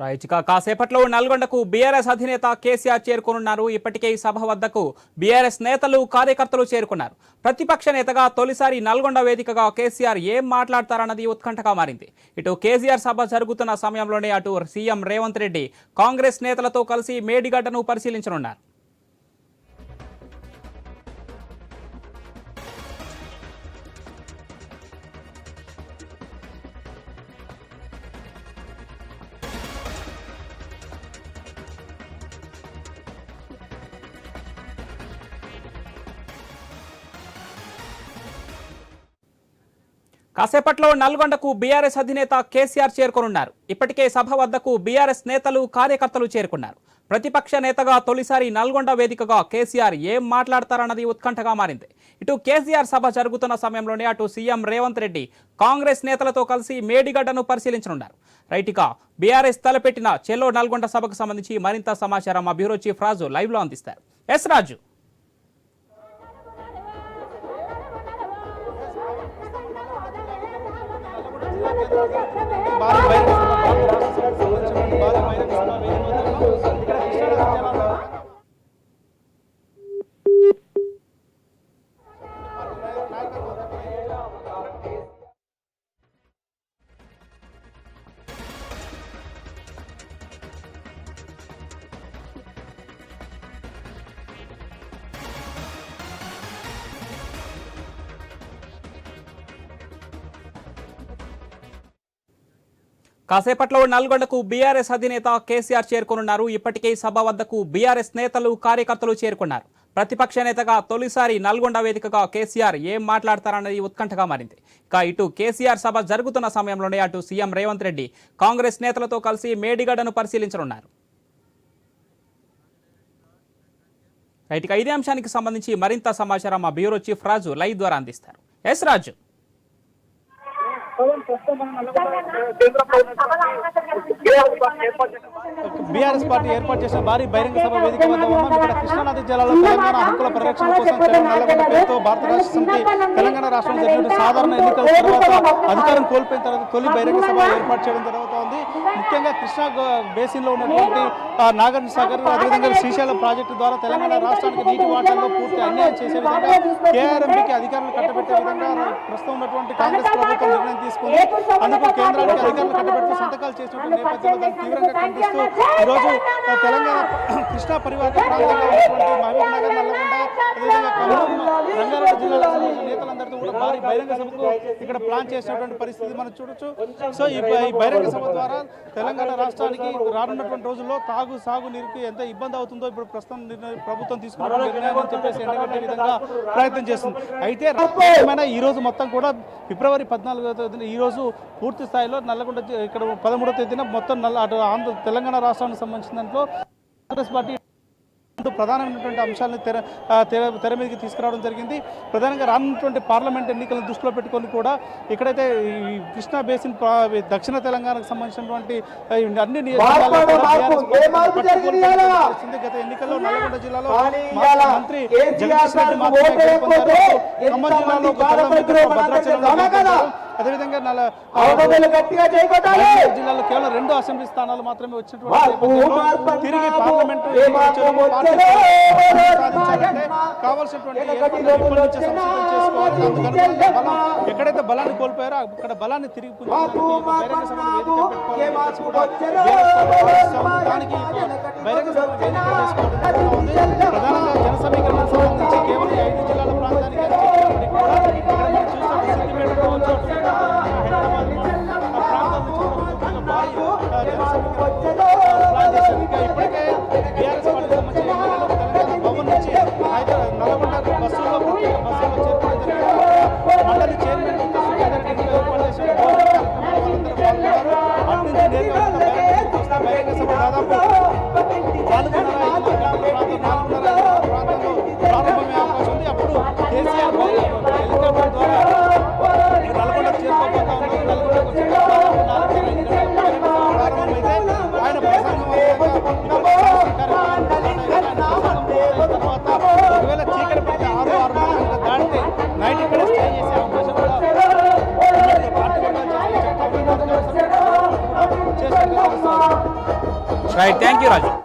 రాయచిక కాసేపట్లో నల్గొండకు బీఆర్ఎస్ అధినేత కేసీఆర్ చేరుకోనున్నారు. ఇప్పటికే ఈ సభ వద్దకు బీఆర్ఎస్ నేతలు కార్యకర్తలు చేరుకున్నారు. ప్రతిపక్ష నేతగా తొలిసారి నల్గొండ వేదికగా కేసీఆర్ ఏం మాట్లాడతారన్నది ఉత్కంఠగా మారింది. ఇటు కేసీఆర్ సభ జరుగుతున్న సమయంలోనే అటు సీఎం రేవంత్ రెడ్డి కాంగ్రెస్ నేతలతో కలిసి మేడిగడ్డను పరిశీలించనున్నారు. కాసేపట్లో నల్గొండకు బీఆర్ఎస్ అధినేత కేసీఆర్ చేరుకోనున్నారు. ఇప్పటికే సభ వద్దకు బీఆర్ఎస్ నేతలు కార్యకర్తలు చేరుకున్నారు. ప్రతిపక్ష నేతగా తొలిసారి నల్గొండ వేదికగా కేసీఆర్ ఏం మాట్లాడతారన్నది ఉత్కంఠగా మారింది. ఇటు కేసీఆర్ సభ జరుగుతున్న సమయంలోనే అటు సీఎం రేవంత్ రెడ్డి కాంగ్రెస్ నేతలతో కలిసి మేడిగడ్డను పరిశీలించనున్నారు. రైట్గా బీఆర్ఎస్ తలపెట్టిన చెల్లో నల్గొండ సభకు సంబంధించి మరింత సమాచారం మా బ్యూరో చీఫ్ రాజు అందిస్తారు. ఎస్ రాజు. భారీ బహిరంగ కాసేపట్లో నల్గొండకు బీఆర్ఎస్ అధినేత కేసీఆర్ చేరుకోనున్నారు. ఇప్పటికే సభ వద్దకు బీఆర్ఎస్ నేతలు కార్యకర్తలు చేరుకున్నారు. ప్రతిపక్ష నేతగా తొలిసారి నల్గొండ వేదికగా కేసీఆర్ ఏం మాట్లాడతారన్నది ఉత్కంఠగా మారింది. ఇక ఇటు కేసీఆర్ సభ జరుగుతున్న సమయంలోనే అటు సీఎం రేవంత్ రెడ్డి కాంగ్రెస్ నేతలతో కలిసి మేడిగడ్డను పరిశీలించనున్నారు. రైట్ ఇక ఇదే అంశానికి సంబంధించి మరింత సమాచారం మా బ్యూరో చీఫ్ రాజు లైవ్ ద్వారా అందిస్తారు. ఎస్ రాజు. బీఆర్ఎస్ పార్టీ ఏర్పాటు చేసిన భారీ బహిరంగ సభ వేదిక వద్ద ఉన్నాం ఇక్కడ కృష్ణానది జిల్లాలో తెలంగాణ హక్కుల పరిరక్షణ కోసం నల్లగొండ పేరుతో భారత రాష్ట్ర సమితి తెలంగాణ రాష్ట్రంలో జరిగిన సాధారణ ఎన్నికల తర్వాత అధికారం కోల్పోయిన తర్వాత తొలి బహిరంగ సభ ఏర్పాటు చేయడం జరుగుతోంది ముఖ్యంగా కృష్ణా బేసిన్లో ఉన్నటువంటి నాగార్జున సాగర్ అదేవిధంగా శ్రీశైలం ప్రాజెక్టు ద్వారా తెలంగాణ రాష్ట్రానికి నీటి వాటాల్లో పూర్తి అన్యాయం చేసే విధంగా కేఆర్ఎంపీకి అధికారులు కట్టబెట్టే విధంగా ప్రస్తుతం ఉన్నటువంటి కాంగ్రెస్ ప్రభుత్వం నిర్ణయం తీసుకుంది. అందుకు కేంద్రానికి అధికారులు కట్టబెట్టి సంతకాలు చేసినటువంటి నేపథ్యంలో దాన్ని తీవ్రంగా ఖండిస్తూ ఈరోజు తెలంగాణ కృష్ణా పరివాహక ప్రాంతంలో ఉన్నటువంటి మహబూబ్ నగర్ నల్లగొండ అదేవిధంగా ఖమ్మం రంగారెడ్డి జిల్లాల నేతలందరితో కూడా భారీ బహిరంగ సభకు ఇక్కడ ప్లాన్ చేసినటువంటి పరిస్థితి మనం చూడొచ్చు. సో ఈ బహిరంగ సభ ద్వారా తెలంగాణ రాష్ట్రానికి రానున్నటువంటి రోజుల్లో తాగు సాగు నీరుకి ఎంత ఇబ్బంది అవుతుందో ఇప్పుడు ప్రస్తుతం ప్రభుత్వం తీసుకున్న నిర్ణయం అని చెప్పేసి ఎండగట్టే విధంగా ప్రయత్నం చేస్తుంది. అయితే ఏమైనా ఈ రోజు మొత్తం కూడా ఫిబ్రవరి పద్నాలుగో తేదీన ఈ రోజు పూర్తి స్థాయిలో నల్లగొండ ఇక్కడ పదమూడో తేదీన మొత్తం నల్ల అటు ఆంధ్ర తెలంగాణ రాష్ట్రానికి సంబంధించిన దాంట్లో కాంగ్రెస్ పార్టీ అంటూ ప్రధానమైనటువంటి అంశాలను తెర తెర తెర మీదకి తీసుకురావడం జరిగింది ప్రధానంగా రానున్నటువంటి పార్లమెంట్ ఎన్నికలను దృష్టిలో పెట్టుకొని కూడా ఎక్కడైతే ఈ కృష్ణా బేసిన్ దక్షిణ తెలంగాణకు సంబంధించినటువంటి అన్ని పరిస్థితి. గత ఎన్నికల్లో నల్గొండ జిల్లాలో మంత్రి జగదీష్ రెడ్డి. ఖమ్మం జిల్లాలో ఒక అదేవిధంగా జిల్లాలో కేవలం రెండు అసెంబ్లీ స్థానాలు మాత్రమే వచ్చినటువంటి తిరిగి పార్లమెంటు కావాల్సినటువంటి ఎక్కడైతే బలాన్ని కోల్పోయారో అక్కడ బలాన్ని తిరిగి బహిరంగ Tá na. Right, thank you, Raju.